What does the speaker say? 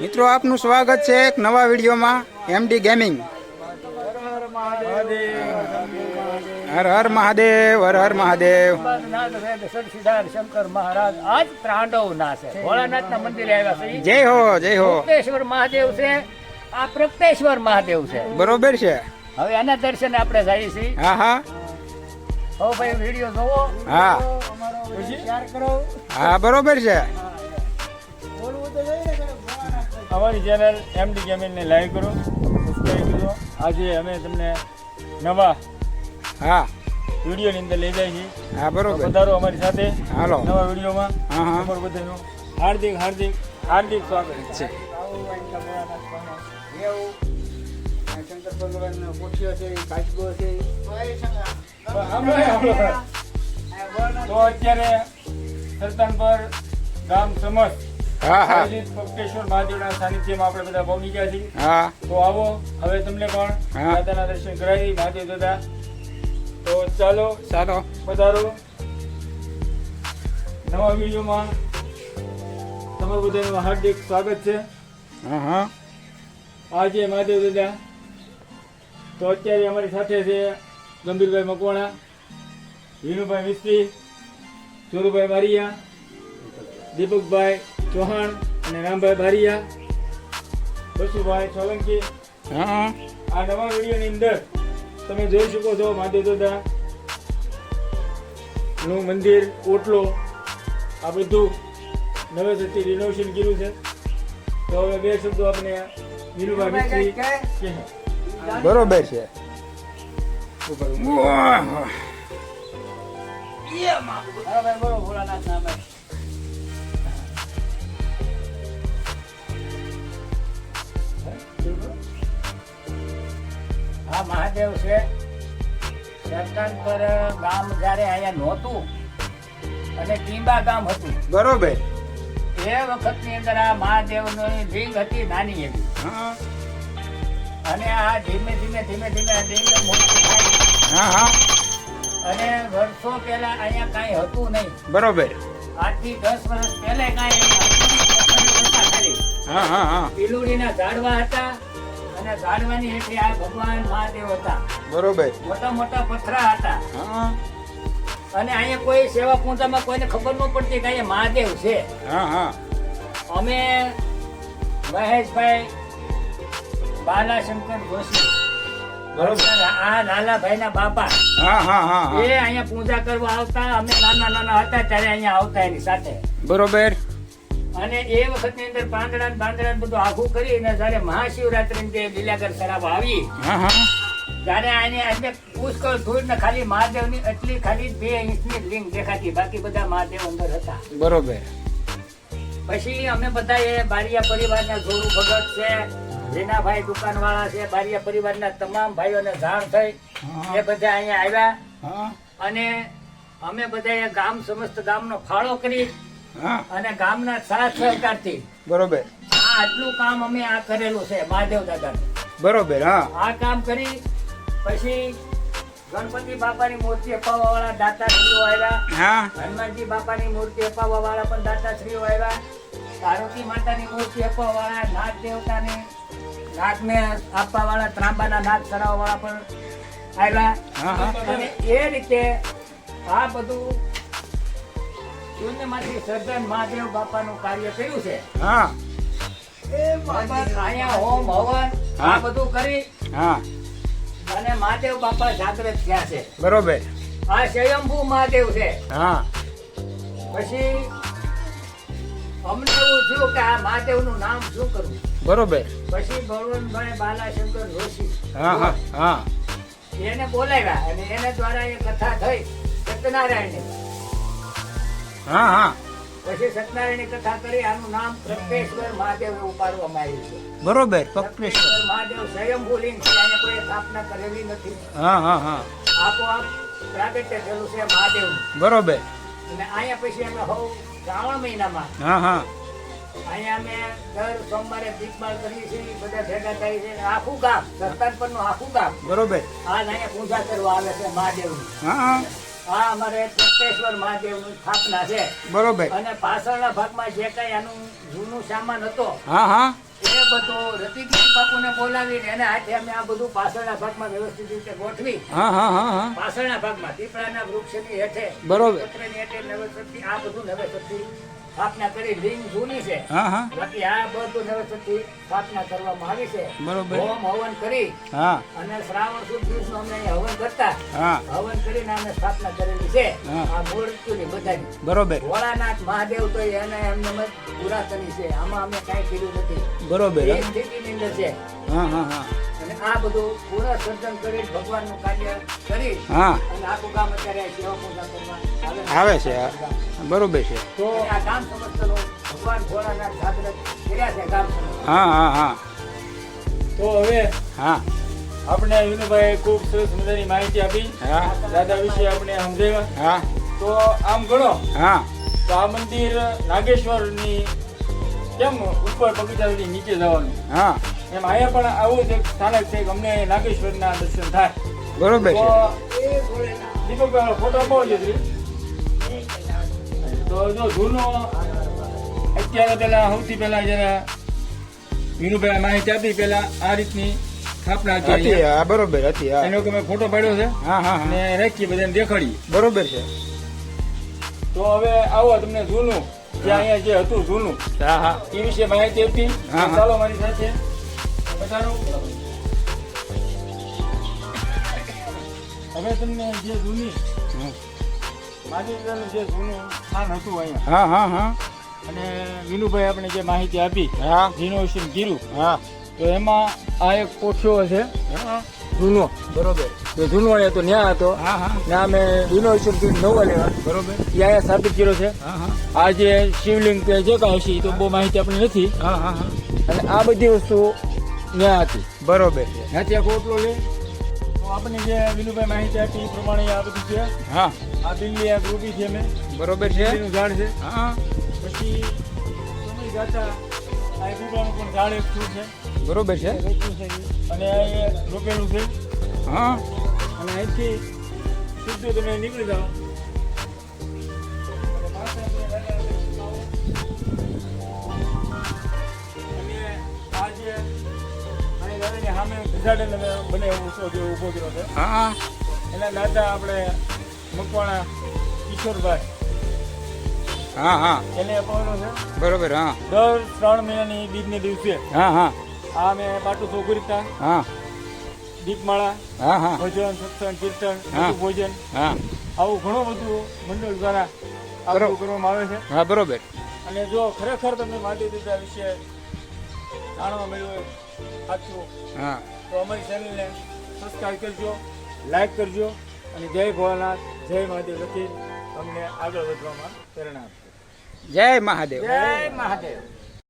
મિત્રો આપનું સ્વાગત છે એક નવા વિડીયોમાં એમડી ગેમિંગ હર હર મહાદેવ હર હર મહાદેવ. શંકર મહારાજ આજ ત્રાંડવ ના છે ભોળાનાથના મંદિરે આવ્યા છે જય હો જય હો. મુક્તેશ્વર મહાદેવ છે. આ પ્રગટેશ્વર મહાદેવ છે. બરોબર છે. હવે એના દર્શને આપણે જઈએ છીએ. હા હા. હો ભાઈ વીડિયો જોવો. હા. શેર કરો. હા બરોબર છે. અમારી ચેનલ એમડી ગેમિંગને લાઈક કરો સબસ્ક્રાઈબ કરો. આજે અમે તમને નવા હા. વિડીયોની અંદર લઈ જાય છીએ. હા બરોબર. વધારો અમારી સાથે હાલો. નવા વિડીયોમાં. હા હા. અમારું બધાનું હાર્દિક હાર્દિક હાર્દિક સ્વાગત. છે. શંકર ભગવાનનો કોઠિયો છે કાચબો છે તો અત્યારે સરતાન પર ગામ સમસ હા હા. આયોજિત મહાદેવના સાનિધ્યમાં આપણે બધા પહોંચી ગયા છીએ. હા. તો આવો હવે તમને પણ. દાદાના દર્શન કરાવી મહાદેવ દાદા. તો ચાલો ચાલો. પધારો. નવા વિડીયોમાં તમારું બધાનું હાર્દિક સ્વાગત છે. હા હા. આજે મહાદેવ દાદા તો અત્યારે અમારી સાથે છે ગંભીરભાઈ મકવાણા વિનુભાઈ મિસ્ત્રી ચોરુભાઈ મારિયા દીપકભાઈ ચૌહાણ અને રામભાઈ બારિયા. બસુભાઈ સોલંકી. હા. આ નવા વિડીયોની અંદર તમે જોઈ શકો છો મહાદેવ દાદા નું મંદિર ઓટલો આ બધું નવેસરથી રિનોવેશન કર્યું છે. તો હવે બે શબ્દો આપણે વિનુભાઈ મિસ્ત્રી બરોબર છે. ઉપર ભાઈ બોલો ભોળાનાથ નામે મહાદેવ છે. સરકાર પર ગામ જ્યારે અહીંયા નહોતું અને ટીંબા ગામ હતું. બરોબર. એ વખતની અંદર આ મહાદેવની લિંગ હતી નાની એવી. અને આ ધીમે ધીમે ધીમે ધીમે આ લિંગ મોટી થાય હા હા. અને વર્ષો પહેલા અહીંયા કાંઈ હતું નહીં. બરોબર. આજથી દસ વર્ષ પહેલા કાંઈ પીલુડીના ઝાડવા હતા. અને ઝાડવાની હેઠે આ ભગવાન મહાદેવ હતા. બરોબર. મોટા મોટા પથરા હતા. હા. અને અહીંયા કોઈ સેવા પૂજામાં કોઈને ખબર ન પડતી કે અહીંયા મહાદેવ છે. હા હા. અમે મહેશભાઈ બાલાશંકર જોશી બરોબર. આ લાલાભાઈના બાપા હા હા હા. એ અહીંયા પૂજા કરવા આવતા. અમે નાના નાના હતા ત્યારે અહીંયા આવતા એની સાથે. બરોબર. અને એ વખતની અંદર પાંદડા પાંદડા બધું આખું કરી અને જયારે મહાશિવરાત્રી જે લીલાગર શરાબ આવી ત્યારે આને આજે પુષ્કળ ધૂળ ને ખાલી મહાદેવની એટલી ખાલી બે ઇંચની લિંગ દેખાતી બાકી બધા મહાદેવ અંદર હતા. બરોબર. પછી અમે બધા એ બારિયા પરિવારના જોરુ ભગત છે રીનાભાઈ દુકાનવાળા છે બારિયા પરિવારના તમામ ભાઈઓને જાણ થઈ એ બધા અહીંયા આવ્યા. અને અમે બધા ગામ સમસ્ત ગામનો ફાળો કરી અને ગામના સાથ સહકારથી. બરોબર. આ આટલું કામ અમે આ કરેલું છે મહાદેવ દાદા બરોબર હા. આ કામ કરી પછી ગણપતિ બાપાની મૂર્તિ અપાવવા વાળા દાતાશ્રીઓ આવ્યા. હા. હનુમાનજી બાપાની મૂર્તિ અપાવવા વાળા પણ દાતાશ્રીઓ આવ્યા. પાર્વતી માતાની મૂર્તિ અપાવવા વાળા નાગ દેવતાને નાગને આપવા વાળા ત્રાંબાના નાગ ચડાવવા વાળા પણ આવ્યા. એ રીતે આ બધું શૂન્યમાંથી સર્જન મહાદેવ બાપાનું કાર્ય કર્યું છે. હા. અહીંયા હોમ હવન આ હા. બધું કરી હા. અને મહાદેવ બાપા જાગૃત થયા છે. બરોબર. આ સ્વયંભુ મહાદેવ છે. હા. પછી અમને એવું થયું કે આ મહાદેવનું નામ શું કરવું? બરોબર. પછી બળવંતભાઈ બાલાશંકર જોશી. હા હા હા. એને બોલાવ્યા અને એને દ્વારા એ કથા થઈ સત્યનારાયણની. હા હા. પછી સત્યનારાયણ કથા કરી આનું નામ પ્રત્યેશ્વર મહાદેવ ઉપાડવામાં પાડવામાં આવ્યું છે. બરોબર પકડેશ્વર મહાદેવ સ્વયંભૂ લિંગ છે આને કોઈ સ્થાપના કરેલી નથી. હા હા હા. આપોઆપ પ્રાગટ્ય થયેલું છે મહાદેવ બરોબર. અને અહીંયા પછી અમે હવ શ્રાવણ મહિનામાં. હા હા. અહીંયા અમે દર સોમવારે દીપમાળ કરીએ છીએ બધા ભેગા થાય છે. આખું ગામ સરતાનપરનું આખું ગામ બરોબર. આજ અહીંયા પૂજા કરવા આવે છે મહાદેવની. હા હા. આ અમારે પ્રત્યેશ્વર મહાદેવની સ્થાપના છે. બરોબર. અને પાછળના ભાગમાં જે કઈ આનું જૂનું સામાન હતો હા હા. એ બધું રતિજી બાપુને બોલાવીને એને હાથે અમે આ બધું પાછળના ભાગમાં વ્યવસ્થિત રીતે ગોઠવી. હા હા હા હા. પાછળના ભાગમાં દીપડાના વૃક્ષની હેઠે બરોબર. હેઠે નવેસરથી આ બધું નવેસરથી સ્થાપના કરી લિંગ જૂની છે. હા હા. બાકી આ બધું નવેસરથી સ્થાપના કરવામાં આવી છે. બરોબર. હોમ હવન કરી હા. અને શ્રાવણ સુદ દિવસનું અમે હવન કરતા. હા. હવન કરીને અમે સ્થાપના કરેલી છે. આ મૂર્તિઓની બધાની. બરોબર. ભોળાનાથ મહાદેવ તો એને એમને પુરાતની છે. આમાં અમે કાંઈ કર્યું નથી. બરોબર એ સ્થિતિની અંદર છે. હા હા હા. અને આ બધું પુનઃ સર્જન કરી ભગવાનનું કાર્ય કરી. હા. અને આખું ગામ અત્યારે સેવા પૂજા કરવા આવે છે. બરોબર છે. તો આ ગામ સમસ્તનું ભગવાન ભોળાનાથ જાગૃત કર્યા છે ગામ હા હા હા. તો હવે હા. આપણે વિનુભાઈ ખૂબ સરસ મજાની માહિતી આપી. હા. દાદા વિશે આપણે સમજાવ્યા. હા. તો આમ ગણો. હા. તો આ મંદિર નાગેશ્વરની કેમ ઉપર બગીચા સુધી નીચે જવાનું? હા. એમ અહીંયા પણ આવું જ એક સ્થાનક છે કે અમને નાગેશ્વરના દર્શન થાય. બરોબર છે. દીપકભાઈ ફોટો બહુ છે. તો જો જૂનો અત્યારે પેલા સૌથી પહેલા જરા વિનુભાઈ માહિતી આપી પહેલા આ રીતની સ્થાપના હતી હતી હા બરોબર હતી હા. એનો કે મેં ફોટો પાડ્યો છે? હા હા અને રાખી બધાને દેખાડી બરોબર છે. તો હવે આવો તમને જૂનું જે અહીંયા જે હતું જૂનું હા હા. એ વિશે માહિતી આપી. ચાલો મારી સાથે. પધારો હવે તમને જે જૂની હમ. જે જૂનું સ્થાન હતું અહીંયા. હા હા હા. અને વિનુભાઈ આપણે જે માહિતી આપી હા. રિનોવેશન કર્યું હા. તો એમાં આ એક કોઠિયો છે જૂનો. બરોબર. તો જૂનો અહીંયા તો ન્યા હતો. હા હા. ને અમે રિનોવેશન કર્યું નવા લેવા. બરોબર. એ અહીંયા સ્થાપિત કર્યો છે. આ જે શિવલિંગ કે જે કાંઈ છે એ તો બહુ માહિતી આપણી નથી. હા હા હા. અને આ બધી વસ્તુ ત્યાં હતી બરોબર. છે ત્યાંથી આખો ઓટલો લે. તો આપણને જે વિનુભાઈ માહિતી આપી એ પ્રમાણે આ બધું છે. હા. આ દિલ્હી આ ગ્રુપી છે મેં. બરોબર છે. એનું ઝાડ છે. હા. પછી સમય જાતા આ પીપળાનું પણ ઝાડ એક શું છે. બરોબર છે. અને આ રોપેલું છે. હા. અને અહીંથી સીધું તમે નીકળી જાઓ. ગજાડે તમે જે ઊભો કર્યો છે. હા એના દાદા આપણે મકવાણા કિશોરભાઈ. હા હા. એને અપાવેલો છે. બરોબર હા. દર ત્રણ મહિનાની બીજને દિવસે હા હા. આ મેં પાટું સોગુરીતા હા. દીપમાળા હા હા. ભજન સત્સંગ કીર્તન. ભોજન. હા. આવું ઘણું બધું મંડળ દ્વારા આ કરવામાં આવે છે. હા બરોબર. અને જો ખરેખર તમે માટી દીધા વિશે જાણવા મળ્યું હોય સાચું. હા. તો અમારી ચેનલને સબસ્ક્રાઈબ કરજો લાઈક કરજો અને જય ભોળાનાથ જય મહાદેવ લખી અમને આગળ વધવામાં પ્રેરણા આપજો જય મહાદેવ. જય મહાદેવ.